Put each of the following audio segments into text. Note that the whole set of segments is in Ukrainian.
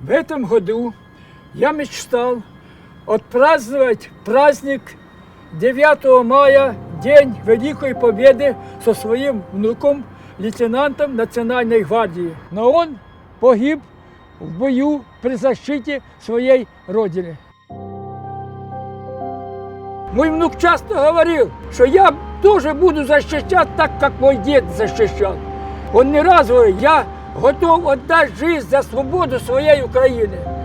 В этом году я мечтал отпраздновать праздник 9 мая, День Великой Победы со своим внуком, лейтенантом Национальной гвардии. Но он погиб в бою при защите своей родины. Мой внук часто говорил, что я тоже буду защищать так, как мой дед защищал. Он не раз говорит, я готов отдать жизнь за свободу своей Украины. –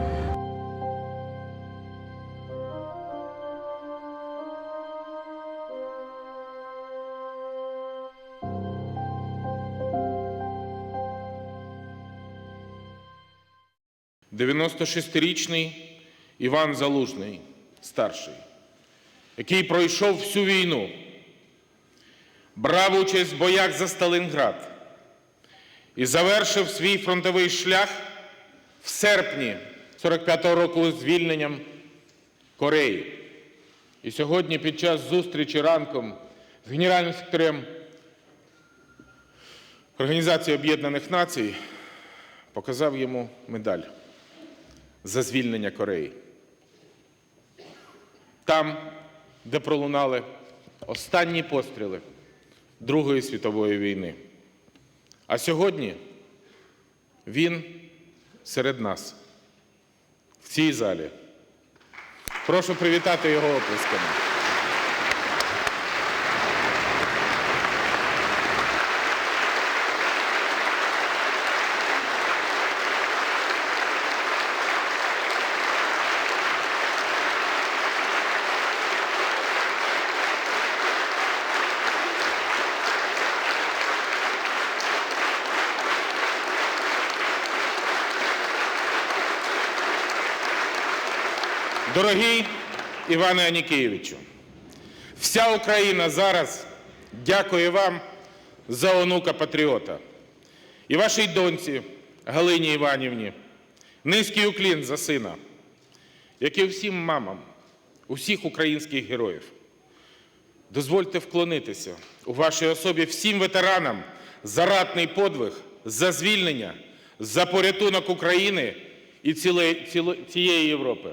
96-річний Іван Залужний, старший, який пройшов всю війну, брав участь в боях за Сталінград і завершив свій фронтовий шлях в серпні 45-го року звільненням Кореї. І сьогодні під час зустрічі ранком з генеральним секретарем Організації Об'єднаних Націй показав йому медаль за звільнення Кореї. Там, де пролунали останні постріли Другої світової війни. А сьогодні він серед нас, в цій залі. Прошу привітати його оплесками. Дорогий Іване Анікійовичу, вся Україна зараз дякує вам за онука патріота і вашій доньці Галині Іванівні. Низький уклін за сина, як і всім мамам, усіх українських героїв. Дозвольте вклонитися у вашій особі всім ветеранам за ратний подвиг, за звільнення, за порятунок України і ціле- ціло- цієї Європи.